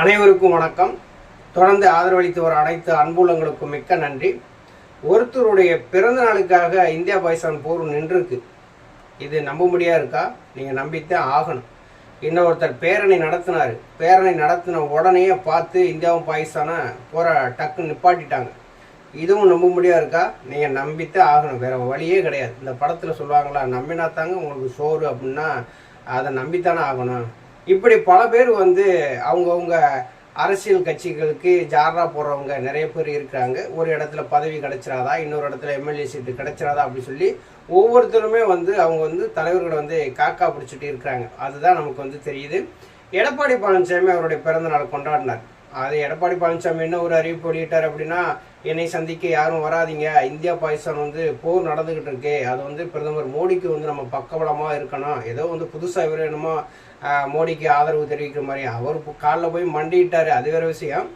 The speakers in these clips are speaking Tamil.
அனைவருக்கும் வணக்கம். தொடர்ந்து ஆதரவளித்து வர அனைத்து அன்புலங்களுக்கும் மிக்க நன்றி. ஒருத்தருடைய பிறந்த நாளுக்காக இந்தியா பாகிஸ்தான் போர் நின்றுருக்கு. இது நம்ப முடியா இருக்கா? நீங்கள் நம்பித்தான் ஆகணும். இன்னொருத்தர் பேரணி நடத்தினார். பேரணி நடத்தின உடனே பார்த்து இந்தியாவும் பாகிஸ்தானை போற டக்கு நிப்பாட்டிட்டாங்க. இதுவும் நம்ப முடியா இருக்கா? நீங்கள் நம்பித்தான் ஆகணும். வேற வழியே கிடையாது. இந்த படத்தில் சொல்லுவாங்களா நம்பினா தாங்க உங்களுக்கு சோறு அப்படின்னா அதை நம்பித்தானே ஆகணும். இப்படி பல பேர் வந்து அவங்கவுங்க அரசியல் கட்சிகளுக்கு ஜாரா போடுறவங்க நிறைய பேர் இருக்கிறாங்க. ஒரு இடத்துல பதவி கிடைச்சிடாதா இன்னொரு இடத்துல எம்எல்ஏ சீட்டு கிடைச்சிடாதா அப்படின்னு சொல்லி ஒவ்வொருத்தருமே வந்து அவங்க வந்து தலைவர்களை வந்து காக்கா பிடிச்சிட்டு இருக்கிறாங்க. அதுதான் நமக்கு வந்து தெரியுது. எடப்பாடி பழனிசாமி அவருடைய பிறந்த நாள் கொண்டாடினார். அது எடப்பாடி பழனிசாமி என்ன ஒரு அறிவிப்பு வெளியிட்டார் அப்படின்னா என்னை சந்திக்க யாரும் வராதீங்க. இந்தியா பாகிஸ்தான் வந்து போர் நடந்துக்கிட்டு இருக்கு. அது வந்து பிரதமர் மோடிக்கு வந்து நம்ம பக்கபலமாக இருக்கணும். ஏதோ வந்து புதுசாக இவர் என்னமோ மோடிக்கு ஆதரவு தெரிவிக்கிற மாதிரி. அவர் காலில் போய் மண்டிட்டார். அது வேறு விஷயம்.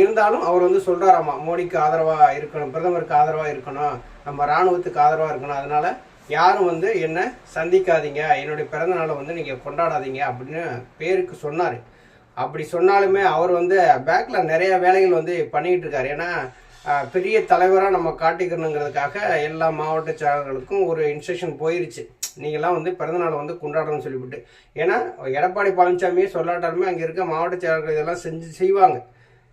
இருந்தாலும் அவர் வந்து சொல்கிறாராமா மோடிக்கு ஆதரவாக இருக்கணும் பிரதமருக்கு ஆதரவாக இருக்கணும் நம்ம ராணுவத்துக்கு ஆதரவாக இருக்கணும். அதனால் யாரும் வந்து என்னை சந்திக்காதீங்க. என்னுடைய பிறந்த நாளை வந்து நீங்கள் கொண்டாடாதீங்க அப்படின்னு பேருக்கு சொன்னார். அப்படி சொன்னாலுமே அவர் வந்து பேக்கில் நிறைய வேலைகள் வந்து பண்ணிக்கிட்டு இருக்காரு. ஏன்னா பெரிய தலைவராக நம்ம காட்டிக்கணுங்கிறதுக்காக எல்லா மாவட்ட செயலாளர்களுக்கும் ஒரு இன்ஸ்ட்ரக்ஷன் போயிருச்சு. நீங்களாம் வந்து பிறந்தநாளை வந்து கொண்டாடணும்னு சொல்லிவிட்டு. ஏன்னா எடப்பாடி பழனிசாமியே சொல்லாட்டாலுமே அங்கே இருக்க மாவட்ட செயலாளர்கள் இதெல்லாம் செஞ்சு செய்வாங்க.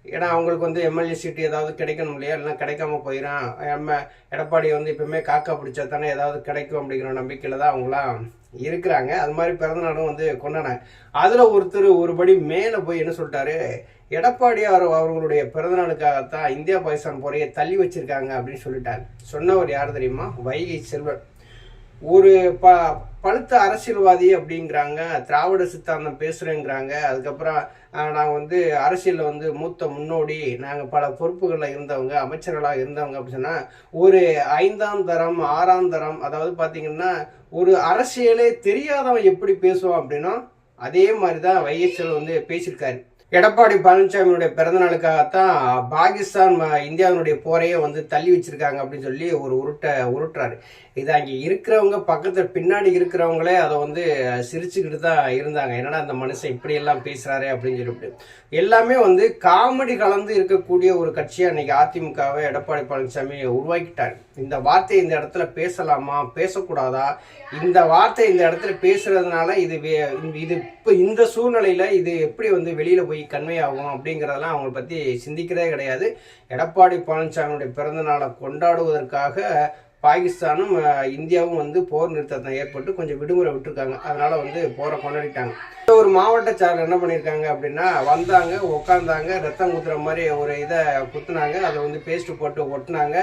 ஏன்னா அவங்களுக்கு வந்து எம்எல்ஏ சீட்டு ஏதாவது கிடைக்கணும் இல்லையா? இல்லைன்னா கிடைக்காம போயிடும் எம்ம எடப்பாடி வந்து எப்பவுமே காக்கா பிடிச்சா தானே ஏதாவது கிடைக்கும் அப்படிங்கிற நம்பிக்கையில் தான் அவங்களாம் இருக்கிறாங்க. அது மாதிரி பிறந்தநாளும் வந்து கொண்டாடினாங்க அதில் ஒருத்தர் ஒருபடி மேலே போய் என்ன சொல்லிட்டாரு? எடப்பாடியார் அவர்களுடைய பிறந்தநாளுக்காகத்தான் இந்தியா பாகிஸ்தான் போரையை தள்ளி வச்சிருக்காங்க அப்படின்னு சொல்லிட்டாங்க சொன்னவர் யார் தெரியுமா? வைகை செல்வன். ஒரு ப பழுத்த அரசியல்வாதி அப்படிங்கிறாங்க திராவிட சித்தாந்தம் பேசுகிறேங்கிறாங்க அதுக்கப்புறம் நாங்கள் வந்து அரசியலில் வந்து மூத்த முன்னோடி நாங்கள் பல பொறுப்புகளில் இருந்தவங்க அமைச்சர்களாக இருந்தவங்க அப்படின்னு சொன்னால் ஒரு ஐந்தாம் தரம் ஆறாம் தரம் அதாவது பார்த்தீங்கன்னா ஒரு அரசியலே தெரியாதவன் எப்படி பேசுவான் அப்படின்னா அதே மாதிரி தான் வைஎஸ்எல் வந்து பேசியிருக்காரு. எடப்பாடி பழனிசாமியுடைய பிறந்தநாளுக்காகத்தான் பாகிஸ்தான் ம- இந்தியாவினுடைய போரையே வந்து தள்ளி வச்சிருக்காங்க அப்படின்னு சொல்லி ஒரு உருட்ட உருட்டுறாரு. இது அங்கே இருக்கிறவங்க பக்கத்தில் பின்னாடி இருக்கிறவங்களே அதை வந்து சிரிச்சுக்கிட்டு தான் இருந்தாங்க. என்னடா அந்த மனுஷன் இப்படி எல்லாம் பேசுறாரு அப்படின்னு சொல்லிட்டு. எல்லாமே வந்து காமெடி கலந்து இருக்கக்கூடிய ஒரு கட்சியை அன்னைக்கு அதிமுகவை எடப்பாடி பழனிசாமி உருவாக்கிட்டாரு. இந்த வார்த்தை இந்த இடத்துல பேசலாமா? பேசக்கூடாதா? இந்த வார்த்தை இந்த இடத்துல பேசுறதுனால இது வே- இது இப்போ இந்த சூழ்நிலையில இது எப்படி வந்து வெளியில போய் கன்வே ஆகும் அப்படிங்கிறதெல்லாம் அவங்களை பத்தி சிந்திக்கிறதே கிடையாது. எடப்பாடி பழனிசாமியுடைய பிறந்தநாளை கொண்டாடுவதற்காக பாகிஸ்தானும் இந்தியாவும் வந்து போர் நிறுத்தத்தை ஏற்பட்டு கொஞ்சம் விடுமுறை விட்டுருக்காங்க. அதனால வந்து போரை கொண்டாடிட்டாங்க. ஒரு மாவட்ட சார் என்ன பண்ணியிருக்காங்க அப்படின்னா வந்தாங்க உட்காந்தாங்க ரத்தம் குத்துற மாதிரி ஒரு இதை குத்துனாங்க. அதை வந்து பேஸ்ட் போட்டு ஒட்டினாங்க.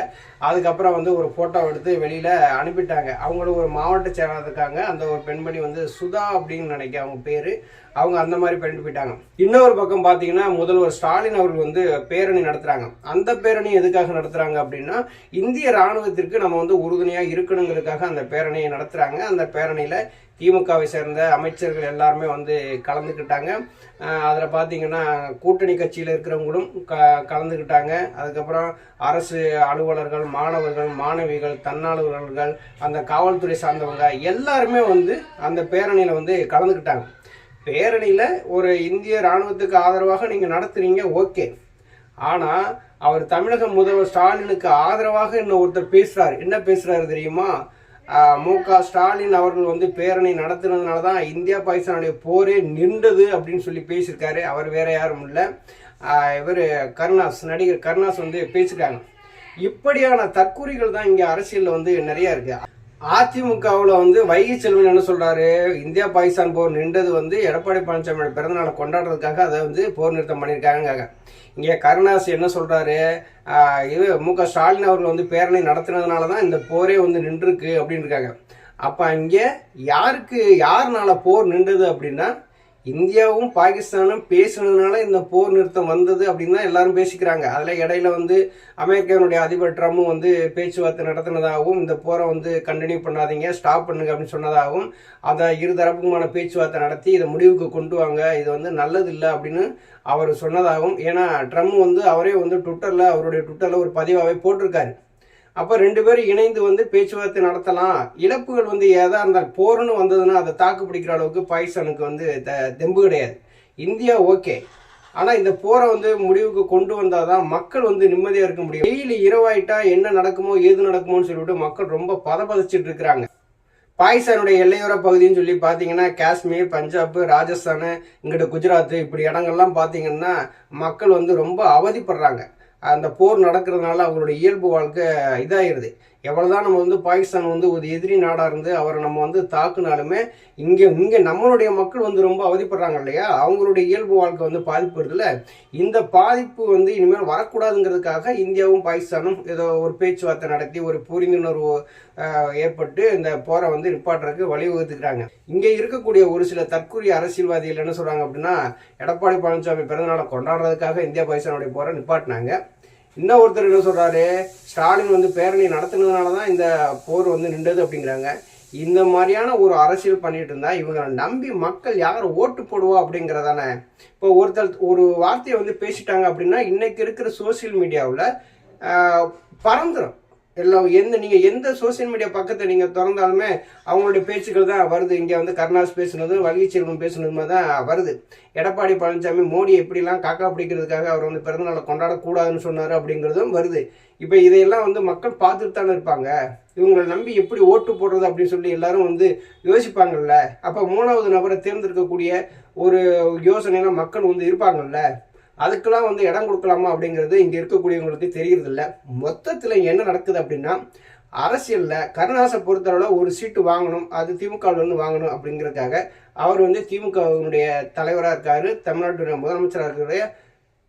அதுக்கப்புறம் வந்து ஒரு ஃபோட்டோ எடுத்து வெளியில் அனுப்பிட்டாங்க. அவங்களும் ஒரு மாவட்ட செயலாளர் இருக்காங்க. அந்த ஒரு பெண்மணி வந்து சுதா அப்படின்னு நினைக்க அவங்க பேர். அவங்க அந்த மாதிரி பண்ணிட்டு போயிட்டாங்க. இன்னொரு பக்கம் பார்த்தீங்கன்னா முதல்வர் ஸ்டாலின் அவர்கள் வந்து பேரணி நடத்துறாங்க. அந்த பேரணி எதுக்காக நடத்துறாங்க அப்படின்னா இந்திய ராணுவத்திற்கு நம்ம வந்து உறுதுணையாக இருக்கணுங்கிறதுக்காக அந்த பேரணியை நடத்துறாங்க. அந்த பேரணியில் திமுகவை சேர்ந்த அமைச்சர்கள் எல்லாருமே வந்து கலந்துக்கிட்டாங்க. அதில் பார்த்தீங்கன்னா கூட்டணி கட்சியில் இருக்கிறவங்களும் க கலந்துக்கிட்டாங்க. அதுக்கப்புறம் அரசு அலுவலர்கள் மாணவர்கள் மாணவிகள் தன்னார்வலர்கள் அந்த காவல்துறை சார்ந்தவங்க எல்லாருமே வந்து அந்த பேரணியில் வந்து கலந்துக்கிட்டாங்க. பேரணியில் ஒரு இந்திய ராணுவத்துக்கு ஆதரவாக நீங்கள் நடத்துகிறீங்க ஓகே. ஆனால் அவர் தமிழக முதல்வர் ஸ்டாலினுக்கு ஆதரவாக இன்னும் ஒருத்தர் பேசுகிறார் என்ன பேசுகிறாரு தெரியுமா? மு க ஸ்டாலின் அவர்கள் வந்து பேரணி நடத்தினதுனால தான் இந்தியா பாகிஸ்தானுடைய போரே நின்றது அப்படின்னு சொல்லி பேசியிருக்காரு. அவர் வேற யாரும் இல்லை. இவர் கருணாஸ் நடிகர் கருணாஸ் வந்து பேசியிருக்காங்க. இப்படியான தற்கூறிகள் தான் இங்கே அரசியலில் வந்து நிறையா இருக்குது அதிமுகவில் வந்து வைகை செல்வன் என்ன சொல்றாரு? இந்தியா பாகிஸ்தான் போர் நின்றது வந்து எடப்பாடி பழனிசாமியோட பிறந்தநாளை கொண்டாடுறதுக்காக அதை வந்து போர் நிறுத்தம் பண்ணியிருக்காங்க இங்கே கருணாஸ் என்ன சொல்றாரு? இது மு க ஸ்டாலின் அவர்கள் வந்து பேரணி நடத்துனதுனால தான் இந்த போரே வந்து நின்றுருக்கு அப்படின்னு இருக்காங்க அப்போ இங்கே யாருக்கு யாருனால போர் நின்றது அப்படின்னா இந்தியாவும் பாகிஸ்தானும் பேசுனதுனால இந்த போர் நிறுத்தம் வந்தது அப்படின்னு தான் எல்லாரும் பேசிக்கிறாங்க. அதில் இடையில வந்து அமெரிக்காவினுடைய அதிபர் ட்ரம்ப் வந்து பேச்சுவார்த்தை நடத்தினதாகவும் இந்த போரை வந்து கண்டினியூ பண்ணாதீங்க ஸ்டாப் பண்ணுங்க அப்படின்னு சொன்னதாகவும் அதை இருதரப்புக்குமான பேச்சுவார்த்தை நடத்தி இதை முடிவுக்கு கொண்டு வாங்க இது வந்து நல்லது இல்லை அப்படின்னு அவர் சொன்னதாகவும் ஏன்னா ட்ரம்ப் வந்து அவரே வந்து ட்விட்டரில் அவருடைய ட்விட்டரில் ஒரு பதிவாகவே போட்டிருக்காரு. அப்போ ரெண்டு பேரும் இணைந்து வந்து பேச்சுவார்த்தை நடத்தலாம். இழப்புகள் வந்து ஏதா இருந்தால் போர்னு வந்ததுன்னா அதை தாக்கு பிடிக்கிற அளவுக்கு பாகிஸ்தானுக்கு வந்து த- தெம்பு கிடையாது. India okay. ஆனா இந்த போரை வந்து முடிவுக்கு கொண்டு வந்தாதான் மக்கள் வந்து நிம்மதியா இருக்க முடியும். டெய்லி இரவாயிட்டா என்ன நடக்குமோ ஏது நடக்குமோன்னு சொல்லிட்டு மக்கள் ரொம்ப பதப்பதிச்சுட்டு இருக்கிறாங்க. பாகிஸ்தானுடைய எல்லையோர பகுதின்னு சொல்லி பார்த்தீங்கன்னா காஷ்மீர் பஞ்சாப் ராஜஸ்தான் இங்கிட்ட குஜராத் இப்படி இடங்கள்லாம் பார்த்தீங்கன்னா மக்கள் வந்து ரொம்ப அவதிப்படுறாங்க. அந்த போர் நடக்கிறதுனால அவங்களுடைய இயல்பு வாழ்க்கை இதாகிடுது எவ்வளவுதான் நம்ம வந்து பாகிஸ்தான் வந்து ஒரு எதிரி நாடாக இருந்து அவரை நம்ம வந்து தாக்குனாலுமே இங்கே இங்கே நம்மளுடைய மக்கள் வந்து ரொம்ப அவதிப்படுறாங்க இல்லையா? அவங்களுடைய இயல்பு வாழ்க்கை வந்து பாதிப்படுறதுல இந்த பாதிப்பு வந்து இனிமேல் வரக்கூடாதுங்கிறதுக்காக இந்தியாவும் பாகிஸ்தானும் ஏதோ ஒரு பேச்சுவார்த்தை நடத்தி ஒரு புரிந்துணர்வு ஏற்பட்டு இந்த போரை வந்து நிப்பாட்டுறதுக்கு வழிவகுத்துக்கிறாங்க. இங்கே இருக்கக்கூடிய ஒரு சில தற்கொலை அரசியல்வாதிகள் என்ன சொல்கிறாங்க அப்படின்னா எடப்பாடி பழனிசாமி பிறந்தநாளை கொண்டாடுறதுக்காக இந்தியா பாகிஸ்தானுடைய போரை நிப்பாட்டினாங்க. இன்னும் ஒருத்தர் என்ன சொல்கிறாரு ஸ்டாலின் வந்து பேரணி நடத்துனதுனால தான் இந்த போர் வந்து நின்றது அப்படிங்கிறாங்க. இந்த மாதிரியான ஒரு அரசியல் பண்ணிட்டு இருந்தா இவங்களை நம்பி மக்கள் யார் ஓட்டு போடுவா அப்படிங்கிறதானே? இப்போ ஒருத்தர் ஒரு வார்த்தையை வந்து பேசிட்டாங்க அப்படின்னா இன்னைக்கு இருக்கிற சோசியல் மீடியாவில் பறந்துடும் எல்லாம் எந்த நீங்கள் எந்த சோசியல் மீடியா பக்கத்தை நீங்கள் திறந்தாலுமே அவங்களுடைய பேச்சுக்கள் தான் வருது. இங்கே வந்து கருணாஸ் பேசுனது வலிச்செல்வம் பேசுனதுமா தான் வருது. எடப்பாடி பழனிசாமி மோடி எப்படிலாம் காக்கா பிடிக்கிறதுக்காக அவர் வந்து பிறந்தநாளை கொண்டாடக்கூடாதுன்னு சொன்னார் அப்படிங்கிறதும் வருது. இப்போ இதையெல்லாம் வந்து மக்கள் பார்த்துட்டு தானே இருப்பாங்க. இவங்களை நம்பி எப்படி ஓட்டு போடுறது அப்படின்னு சொல்லி எல்லாரும் வந்து யோசிப்பாங்கல்ல. அப்போ மூணாவது நபரை தேர்ந்தெடுக்கக்கூடிய ஒரு யோசனைலாம் மக்கள் வந்து இருப்பாங்கல்ல. அதுக்கெல்லாம் வந்து இடம் கொடுக்கலாமா அப்படிங்கிறது இங்கே இருக்கக்கூடியவங்களுக்கு தெரியறதில்ல. மொத்தத்தில் என்ன நடக்குது அப்படின்னா அரசியலில் கருணாசை பொறுத்தளவில் ஒரு சீட்டு வாங்கணும் அது திமுகவில் வந்து வாங்கணும் அப்படிங்கிறதுக்காக அவர் வந்து திமுகவினுடைய தலைவராக இருக்கார் தமிழ்நாட்டுடைய முதலமைச்சராக இருக்கிற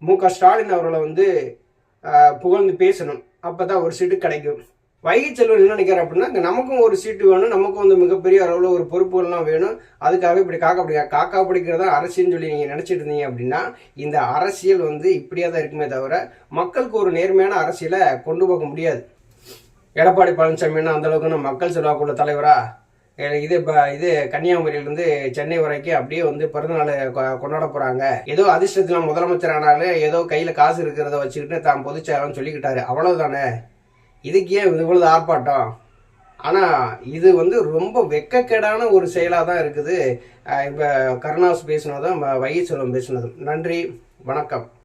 மு க ஸ்டாலின் அவர்களை வந்து புகழ்ந்து பேசணும். அப்போ தான் ஒரு சீட்டு கிடைக்கும். வைகை செல்வன் என்ன நினைக்கிறார் அப்படின்னா நமக்கும் ஒரு சீட்டு வேணும் நமக்கும் வந்து மிகப்பெரிய அளவில் ஒரு பொறுப்புகள்லாம் வேணும். அதுக்காக இப்படி காக்கா பிடிக்க காக்கா பிடிக்கிறதா அரசியல்னு சொல்லி நீங்கள் நினச்சிட்டு இருந்தீங்க அப்படின்னா இந்த அரசியல் வந்து இப்படியே தான் இருக்குமே தவிர மக்களுக்கு ஒரு நேர்மையான அரசியலை கொண்டு போக முடியாது. எடப்பாடி பழனிசாமின்னா அந்தளவுக்கு நம்ம மக்கள் செல்வாக்குள்ள தலைவரா? இது இப்போ இது கன்னியாகுமரியிலேருந்து சென்னை வரைக்கும் அப்படியே வந்து பிறந்தநாள் கொ- கொண்டாட போகிறாங்க ஏதோ அதிர்ஷ்டத்தில் முதலமைச்சர் ஆனாலே ஏதோ கையில் காசு இருக்கிறத வச்சுக்கிட்டு தான் பொதுச்செயலாளர்னு சொல்லிக்கிட்டாரு. அவ்வளோதானே இதுக்கு ஏன் இவ்வளவு ஆர்ப்பாட்டம்? ஆனால் இது வந்து ரொம்ப வெக்கக்கேடான ஒரு செயலாக தான் இருக்குது இப்போ கருணாஸ் பேசினதும் வைகை செல்வம் பேசினதும். நன்றி வணக்கம்.